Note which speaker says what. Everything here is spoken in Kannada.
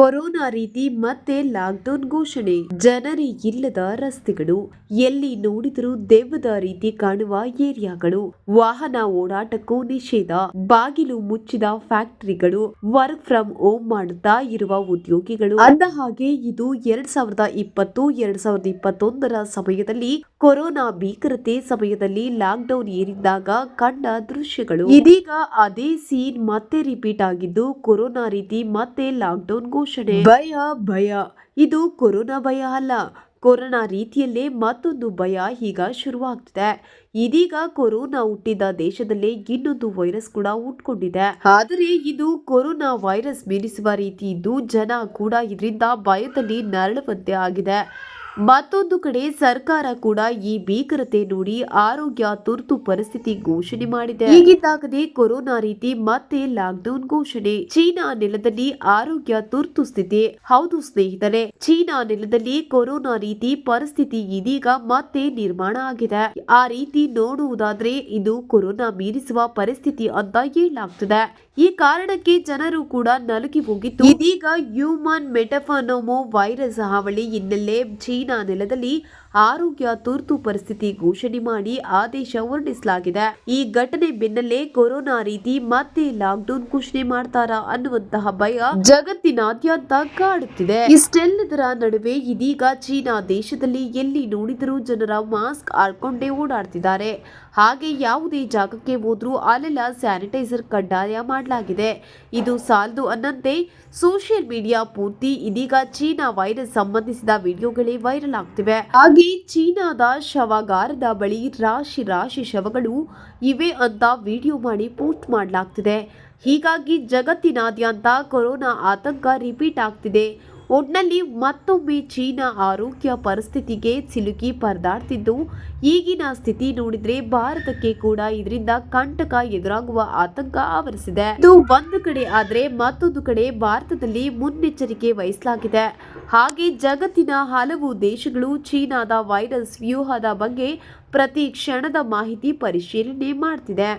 Speaker 1: ಕೊರೋನಾ ರೀತಿ ಮತ್ತೆ ಲಾಕ್ಡೌನ್ ಘೋಷಣೆ. ಜನರೇ ಇಲ್ಲದ ರಸ್ತೆಗಳು. ಎಲ್ಲಿ ನೋಡಿದರೂ ದೆವ್ವದ ರೀತಿ ಕಾಣುವ ಏರಿಯಾಗಳು. ವಾಹನ ಓಡಾಟಕ್ಕೂ ನಿಷೇಧ. ಬಾಗಿಲು ಮುಚ್ಚಿದ ಫ್ಯಾಕ್ಟರಿಗಳು. ವರ್ಕ್ ಫ್ರಮ್ ಹೋಮ್ ಮಾಡುತ್ತಾ ಇರುವ ಉದ್ಯೋಗಿಗಳು. ಅಂದ ಹಾಗೆ ಇದು ಎರಡ್ ಸಾವಿರದ ಇಪ್ಪತ್ತು, ಎರಡ್ ಸಾವಿರದ ಇಪ್ಪತ್ತೊಂದರ ಸಮಯದಲ್ಲಿ ಕೊರೋನಾ ಭೀಕರತೆ ಸಮಯದಲ್ಲಿ ಲಾಕ್ಡೌನ್ ಏರಿದ್ದಾಗ ಕಂಡ ದೃಶ್ಯಗಳು. ಇದೀಗ ಅದೇ ಸೀನ್ ಮತ್ತೆ ರಿಪೀಟ್ ಆಗಿದ್ದು, ಕೊರೋನಾ ರೀತಿ ಮತ್ತೆ ಲಾಕ್ಡೌನ್ ಘೋಷಣೆ. ಭಯ ಭಯ. ಇದು ಕೊರೋನಾ ಭಯ ಅಲ್ಲ. ಕೊರೋನಾ ರೀತಿಯಲ್ಲೇ ಮತ್ತೊಂದು ಭಯ ಈಗ ಶುರುವಾಗ್ತಿದೆ. ಇದೀಗ ಕೊರೋನಾ ಹುಟ್ಟಿದ ದೇಶದಲ್ಲೇ ಇನ್ನೊಂದು ವೈರಸ್ ಕೂಡ ಹುಟ್ಕೊಂಡಿದೆ. ಆದರೆ ಇದು ಕೊರೋನಾ ವೈರಸ್ ಮೀರಿಸುವ ರೀತಿ ಇದ್ದು ಜನ ಕೂಡ ಇದರಿಂದ ಭಯದಲ್ಲಿ ನರಳುವಂತೆ ಆಗಿದೆ. ಮತ್ತೊಂದು ಕಡೆ ಸರ್ಕಾರ ಕೂಡ ಈ ಭೀಕರತೆ ನೋಡಿ ಆರೋಗ್ಯ ತುರ್ತು ಪರಿಸ್ಥಿತಿ ಘೋಷಣೆ ಮಾಡಿದೆ. ಈಗಿದ್ದಾಗದೆ ಕೊರೋನಾ ರೀತಿ ಮತ್ತೆ ಲಾಕ್ಡೌನ್ ಘೋಷಣೆ. ಚೀನಾ ನೆಲದಲ್ಲಿ ಆರೋಗ್ಯ ತುರ್ತು ಸ್ಥಿತಿ. ಹೌದು ಸ್ನೇಹಿತರೆ, ಚೀನಾ ನೆಲದಲ್ಲಿ ಕೊರೋನಾ ರೀತಿ ಪರಿಸ್ಥಿತಿ ಇದೀಗ ಮತ್ತೆ ನಿರ್ಮಾಣ ಆಗಿದೆ. ಆ ರೀತಿ ನೋಡುವುದಾದ್ರೆ ಇದು ಕೊರೋನಾ ಮೀರಿಸುವ ಪರಿಸ್ಥಿತಿ ಅಂತ ಹೇಳಲಾಗ್ತದೆ. ಈ ಕಾರಣಕ್ಕೆ ಜನರು ಕೂಡ ನಲುಗಿ ಹೋಗಿತ್ತು ಇದೀಗ ಹ್ಯೂಮನ್ ಮೆಟಫಾನೋಮೋ ವೈರಸ್ ಹಾವಳಿ ಹಿನ್ನೆಲೆ ಚೀನಾ ನೆಲದಲ್ಲಿ ಆರೋಗ್ಯ ತುರ್ತು ಪರಿಸ್ಥಿತಿ ಘೋಷಣೆ ಮಾಡಿ ಆದೇಶ ಹೊರಡಿಸಲಾಗಿದೆ. ಈ ಘಟನೆ ಬೆನ್ನಲ್ಲೇ ಕೊರೋನಾ ರೀತಿ ಮತ್ತೆ ಲಾಕ್ಡೌನ್ ಘೋಷಣೆ ಮಾಡ್ತಾರಾ ಅನ್ನುವಂತಹ ಭಯ ಜಗತ್ತಿನಾದ್ಯಂತ ಕಾಡುತ್ತಿದೆ. ಇಷ್ಟೆಲ್ಲದರ ನಡುವೆ ಇದೀಗ ಚೀನಾ ದೇಶದಲ್ಲಿ ಎಲ್ಲಿ ನೋಡಿದರೂ ಜನರ ಮಾಸ್ಕ್ ಹಾಕೊಂಡೇ ಓಡಾಡ್ತಿದ್ದಾರೆ. ಹಾಗೆ ಯಾವುದೇ ಜಾಗಕ್ಕೆ ಹೋದ್ರೂ ಅಲ್ಲೆಲ್ಲ ಸ್ಯಾನಿಟೈಸರ್ ಕಡ್ಡಾಯ ಮಾಡಲಾಗಿದೆ. ಇದು ಸಾಲದು ಅನ್ನಂತೆ ಸೋಷಿಯಲ್ ಮೀಡಿಯಾ ಪೂರ್ತಿ ಇದೀಗ ಚೀನಾ ವೈರಸ್ ಸಂಬಂಧಿಸಿದ ವಿಡಿಯೋಗಳೇ ವೈರಲ್ ಆಗ್ತಿವೆ ಹಾಗೆ ಚೀನಾದ ಶವಗಾರದ ಬಳಿ ರಾಶಿ ರಾಶಿ ಶವಗಳು ಇವೆ ಅಂತ ವಿಡಿಯೋ ಮಾಡಿ ಪೋಸ್ಟ್ ಮಾಡಲಾಗ್ತಿದೆ. ಹೀಗಾಗಿ ಜಗತ್ತಿನಾದ್ಯಂತ ಕೊರೋನಾ ಆತಂಕ ರಿಪೀಟ್ ಆಗ್ತಿದೆ. ಒಟ್ನಲ್ಲಿ ಮತ್ತೊಮ್ಮೆ ಚೀನಾ ಆರೋಗ್ಯ ಪರಿಸ್ಥಿತಿಗೆ ಸಿಲುಕಿ ಪರದಾಡ್ತಿದ್ದು, ಈಗಿನ ಸ್ಥಿತಿ ನೋಡಿದ್ರೆ ಭಾರತಕ್ಕೆ ಕೂಡ ಇದರಿಂದ ಕಂಟಕ ಎದುರಾಗುವ ಆತಂಕ ಆವರಿಸಿದೆ. ಇದು ಒಂದು ಕಡೆ ಆದ್ರೆ ಮತ್ತೊಂದು ಕಡೆ ಭಾರತದಲ್ಲಿ ಮುನ್ನೆಚ್ಚರಿಕೆ ವಹಿಸಲಾಗಿದೆ. ಹಾಗೆ ಜಗತ್ತಿನ ಹಲವು ದೇಶಗಳು ಚೀನಾದ ವೈರಸ್ ವ್ಯೂಹದ ಬಗ್ಗೆ ಪ್ರತಿ ಕ್ಷಣದ ಮಾಹಿತಿ ಪರಿಶೀಲನೆ ಮಾಡ್ತಿದೆ.